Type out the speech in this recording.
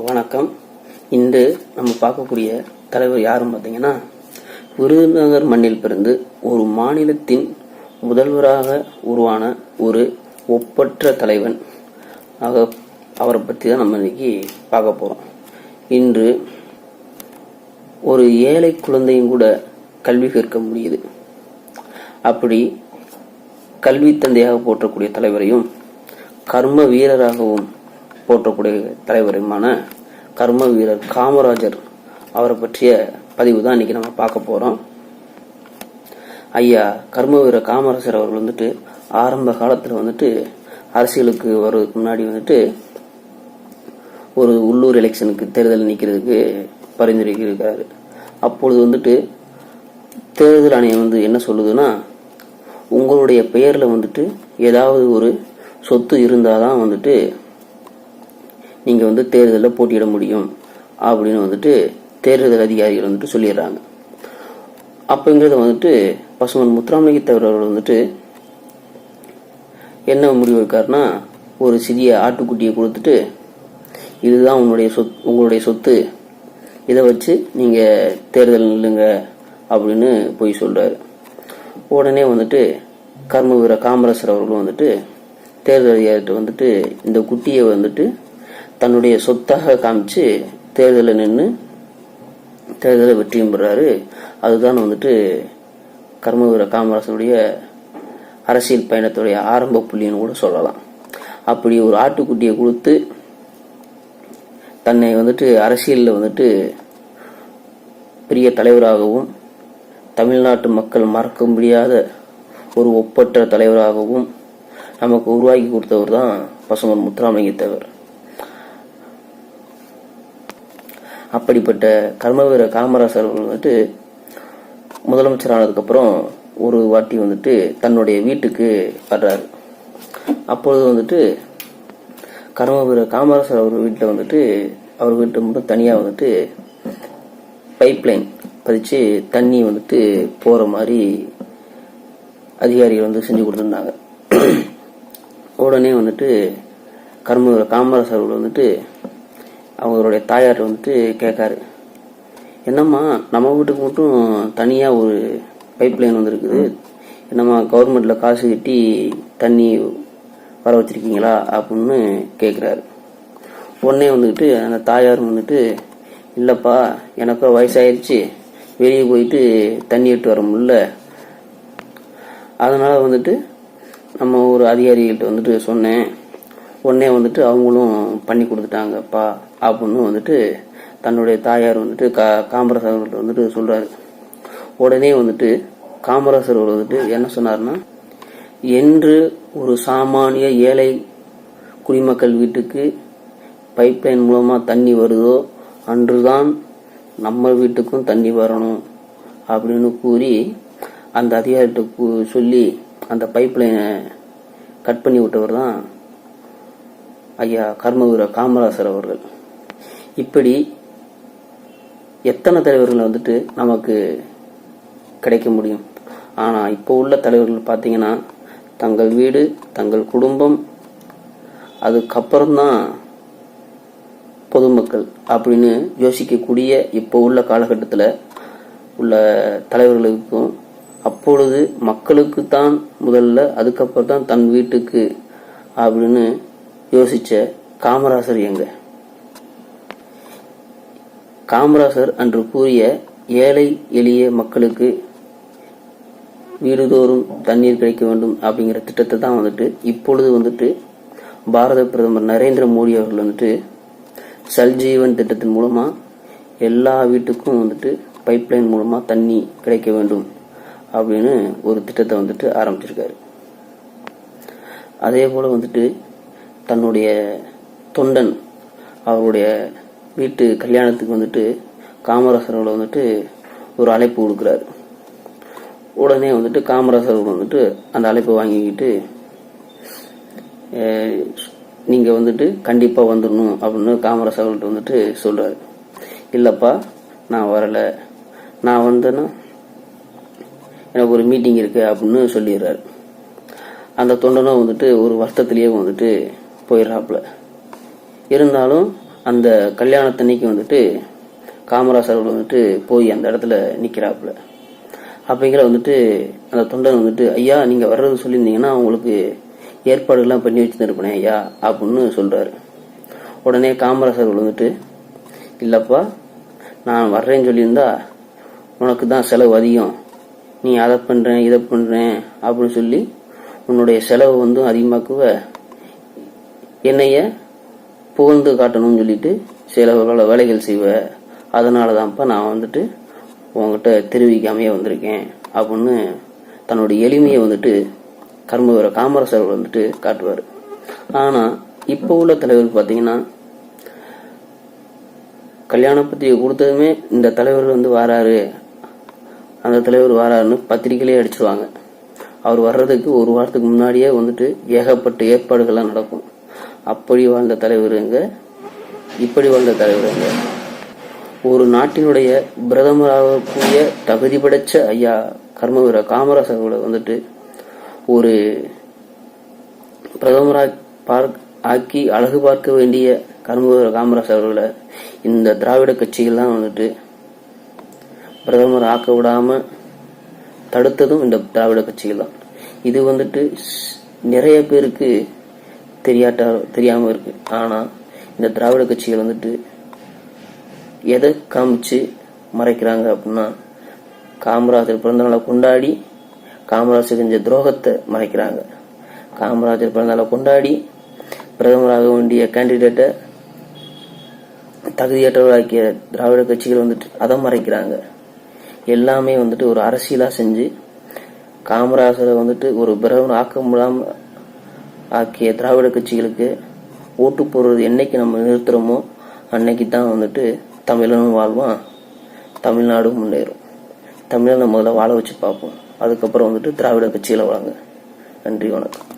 வணக்கம். இன்று நம்ம பார்க்கக்கூடிய தலைவர் யாரும் பார்த்தீங்கன்னா விருதுநகர் மண்ணில் பிறந்து ஒரு மாநிலத்தின் முதல்வராக உருவான ஒரு ஒப்பற்ற தலைவன். ஆக அவரை பற்றி தான் நம்ம இன்னைக்கு பார்க்க போகிறோம் இன்று ஒரு ஏழை குழந்தையும் கூட கல்வி கற்க முடியுது. அப்படி கல்வி தந்தையாக போற்றக்கூடிய தலைவரையும் கர்ம வீரராகவும் போற்றக்கூடிய தலைவருமான கர்ம வீரர் காமராஜர் அவரை பற்றிய பதிவு தான் இன்னைக்கு நம்ம பார்க்க போறோம். ஐயா கர்ம வீரர் காமராஜர் அவர்கள் வந்துட்டு ஆரம்ப காலத்தில் வந்துட்டு அரசியலுக்கு வர்றதுக்கு முன்னாடி வந்துட்டு ஒரு உள்ளூர் எலெக்ஷனுக்கு தேர்தல் நிற்கிறதுக்கு பரிந்துரைக்கிறாரு அப்பொழுது வந்துட்டு தேர்தல் ஆணையம் வந்து என்ன சொல்லுதுன்னா உங்களுடைய பெயரில் வந்துட்டு ஏதாவது ஒரு சொத்து இருந்தால் தான் வந்துட்டு நீங்கள் வந்து தேர்தலில் போட்டியிட முடியும் அப்படின்னு வந்துட்டு தேர்தல் அதிகாரிகள் வந்துட்டு சொல்லிடுறாங்க. அப்போங்கிறத வந்துட்டு பசுமன் முத்துராமலிங்கத்தவர் அவர்கள் வந்துட்டு என்ன முடிவு இருக்காருன்னா ஒரு சிறிய ஆட்டுக்குட்டியை கொடுத்துட்டு இதுதான் உன்னுடைய சொத் உங்களுடைய சொத்து. இதை வச்சு நீங்கள் தேர்தல் நில்லுங்க அப்படின்னு போய் சொல்கிறாரு உடனே வந்துட்டு கர்ம வீர காமராசர் அவர்களும் வந்துட்டு தேர்தல் அதிகாரிகிட்ட வந்துட்டு இந்த குட்டியை வந்துட்டு தன்னுடைய சொத்தாக காமிச்சு தேர்தலில் நின்று தேர்தலை வெற்றியும் பெறாரு. அதுதான் வந்துட்டு கர்மவீர காமராசனுடைய காமராசருடைய அரசியல் பயணத்துடைய ஆரம்ப புள்ளின்னு கூட சொல்லலாம். அப்படி ஒரு ஆட்டுக்குட்டியை கொடுத்து தன்னை வந்துட்டு அரசியலில் வந்துட்டு பெரிய தலைவராகவும் தமிழ்நாட்டு மக்கள் மறக்க முடியாத ஒரு ஒப்பற்ற தலைவராகவும் நமக்கு உருவாக்கி கொடுத்தவர் தான் பசுமன் முத்துராமலிங்கத்தவர். அப்படிப்பட்ட கர்மவீர காமராசர் அவர்கள் வந்துட்டு முதலமைச்சர் ஆனதுக்கப்புறம் ஒரு வாட்டி வந்துட்டு தன்னுடைய வீட்டுக்கு வர்றாரு. அப்பொழுது வந்துட்டு கர்மவீர காமராசர் அவர் வீட்டில் வந்துட்டு அவர் வீட்டு மட்டும் தனியாக வந்துட்டு பைப் லைன் பதிச்சு தண்ணி வந்துட்டு போகிற மாதிரி அதிகாரிகள் வந்து செஞ்சு கொடுத்துருந்தாங்க. உடனே வந்துட்டு கர்மவீர காமராசர் அவர்கள் வந்துட்டு அவங்களுடைய தாயார் வந்துட்டு கேட்காரு. என்னம்மா நம்ம வீட்டுக்கு மட்டும் தனியாக ஒரு பைப் லைன் வந்துருக்குது. என்னம்மா கவர்மெண்ட்டில் காசு கட்டி தண்ணி வர வச்சிருக்கீங்களா? அப்படின்னு கேட்குறாரு உடனே வந்துக்கிட்டு அந்த தாயார் வந்துட்டு இல்லைப்பா எனக்கு வயசாயிருச்சு. வெளியே போயிட்டு தண்ணி எட்டு வர முடியல. அதனால் வந்துட்டு நம்ம ஒரு அதிகாரிகிட்ட வந்துட்டு சொன்னேன். உடனே வந்துட்டு அவங்களும் பண்ணி கொடுத்துட்டாங்கப்பா அப்படின்னு வந்துட்டு தன்னுடைய தாயார் வந்துட்டு கா காமராசர் அவர்கள்ட்ட வந்துட்டு சொல்கிறாரு உடனே வந்துட்டு காமராசர் அவர் வந்துட்டு என்ன சொன்னார்னா என்று ஒரு சாமானிய ஏழை குடிமக்கள் வீட்டுக்கு பைப்லைன் மூலமாக தண்ணி வருதோ அன்றுதான் நம்ம வீட்டுக்கும் தண்ணி வரணும் அப்படின்னு கூறி அந்த அதிகாரிகிட்ட சொல்லி அந்த பைப்லைனை கட் பண்ணி விட்டவர் தான் ஐயா கர்மவீர காமராசர் அவர்கள். இப்படி எத்தனை தலைவர்கள் வந்துட்டு நமக்கு கிடைக்க முடியும்? ஆனால் இப்போ உள்ள தலைவர்கள் பார்த்தீங்கன்னா தங்கள் வீடு தங்கள் குடும்பம் அதுக்கப்புறம்தான் பொதுமக்கள் அப்படின்னு யோசிக்கக்கூடிய இப்போ உள்ள காலகட்டத்தில் உள்ள தலைவர்களுக்கும் அப்பொழுது மக்களுக்கு தான் முதல்ல அதுக்கப்புறம் தான் தன் வீட்டுக்கு அப்படின்னு யோசிச்ச காமராசர் எங்க? காமராசர் அன்று கூறிய ஏழை எளிய மக்களுக்கு வீடுதோறும் தண்ணீர் கிடைக்க வேண்டும் அப்படிங்கிற திட்டத்தை தான் வந்துட்டு இப்பொழுது வந்துட்டு பாரத பிரதமர் நரேந்திர மோடி அவர்கள் வந்துட்டு சல்ஜீவன் திட்டத்தின் மூலமா எல்லா வீட்டுக்கும் வந்துட்டு பைப்லைன் மூலமா தண்ணி கிடைக்க வேண்டும் அப்படின்னு ஒரு திட்டத்தை வந்துட்டு ஆரம்பிச்சிருக்காரு. அதே போல வந்துட்டு தன்னுடைய தொண்டன் அவருடைய வீட்டு கல்யாணத்துக்கு வந்துட்டு காமராசர் அவர்கள் வந்துட்டு ஒரு அழைப்பு கொடுக்குறாரு. உடனே வந்துட்டு காமராசர் அவர்கள் வந்துட்டு அந்த அழைப்பை வாங்கிக்கிட்டு நீங்கள் வந்துட்டு கண்டிப்பாக வந்துடணும் அப்படின்னு காமராஜ் அவர்கள்ட்ட வந்துட்டு சொல்கிறாரு இல்லைப்பா நான் வரலை. நான் வந்தேன்னா எனக்கு ஒரு மீட்டிங் இருக்குது அப்படின்னு சொல்லிடுறாரு. அந்த தொண்டனும் வந்துட்டு ஒரு வருத்தத்திலேயே வந்துட்டு போயிடுறாப்புல இருந்தாலும் அந்த கல்யாணத்தன்னைக்கு வந்துட்டு காமராசர் வந்துட்டு போய் அந்த இடத்துல நிற்கிறாப்புல அப்படிங்கிற வந்துட்டு அந்த தொண்டன் வந்துட்டு ஐயா நீங்கள் வர்றது சொல்லியிருந்தீங்கன்னா உங்களுக்கு ஏற்பாடுகள்லாம் பண்ணி வச்சுருப்பேனே ஐயா அப்படின்னு சொல்கிறாரு உடனே காமராசர் வந்துட்டு இல்லைப்பா நான் வர்றேன்னு சொல்லியிருந்தா உனக்கு தான் செலவு அதிகம். நீ அதை பண்ணுறேன் இதை பண்ணுறேன் அப்படின்னு சொல்லி உன்னுடைய செலவு வந்து அதிகமாக்குவ என்னைய புகழ்ந்து காட்டணும்னு சொல்லிட்டு சில பல வேலைகள் செய்வ. அதனால தான்ப்பா நான் வந்துட்டு உங்ககிட்ட தெரிவிக்காமையே வந்திருக்கேன் அப்படின்னு தன்னுடைய எளிமையை வந்துட்டு கர்மவீர காமராசர் வந்துட்டு காட்டுவார். ஆனால் இப்போ உள்ள தலைவர் பார்த்தீங்கன்னா கல்யாண பத்திரிகை கொடுத்ததுமே இந்த தலைவர் வந்து வாராரு. அந்த தலைவர் வாராருன்னு பத்திரிகையிலே அடிச்சிருவாங்க. அவர் வர்றதுக்கு ஒரு வாரத்துக்கு முன்னாடியே வந்துட்டு ஏகப்பட்ட ஏற்பாடுகள்லாம் நடக்கும். அப்படி வாழ்ந்த தலைவருங்க இப்படி வாழ்ந்த தலைவருங்க ஒரு நாட்டினுடைய பிரதமராகக்கூடிய தகுதி படைச்ச ஐயா கர்மவீர காமராசர் அவர்களை வந்துட்டு ஒரு பிரதமராக பார்க் ஆக்கி அழகு பார்க்க வேண்டிய கர்மவீர காமராசர் அவர்களை இந்த திராவிட கட்சிகள்லாம் வந்துட்டு பிரதமர் ஆக்க விடாம தடுத்ததும் இந்த திராவிட கட்சிகள் தான் இது வந்துட்டு ஸ்- நிறைய பேருக்கு தெரியாட்டா தெரியாமல் இருக்கு. ஆனால் இந்த திராவிட கட்சிகள் வந்துட்டு எதை காமிச்சு மறைக்கிறாங்க அப்படின்னா காமராஜர் பிறந்தநாளை கொண்டாடி காமராஜர் செஞ்ச துரோகத்தை மறைக்கிறாங்க. காமராஜர் பிறந்தநாளை கொண்டாடி பிரதமராக வேண்டிய கேண்டிடேட்டை தகுதியற்றவராக்கிய திராவிட கட்சிகள் வந்துட்டு அதை மறைக்கிறாங்க. எல்லாமே வந்துட்டு ஒரு அரசியலாக செஞ்சு காமராஜரை வந்துட்டு ஒரு பிரதமர் ஆக்க முடியாமல் ஆக்கிய திராவிட கட்சிகளுக்கு ஓட்டு போடுறது என்னைக்கு நம்ம நிறுத்துறோமோ அன்னைக்கு தான் வந்துட்டு தமிழனும் வாழ்வான் தமிழ்நாடும் முன்னேறும். தமிழனை முதல்ல வாழ வச்சு பார்ப்போம். அதுக்கப்புறம் வந்துட்டு திராவிட கட்சியில் வாங்க நன்றி வணக்கம்.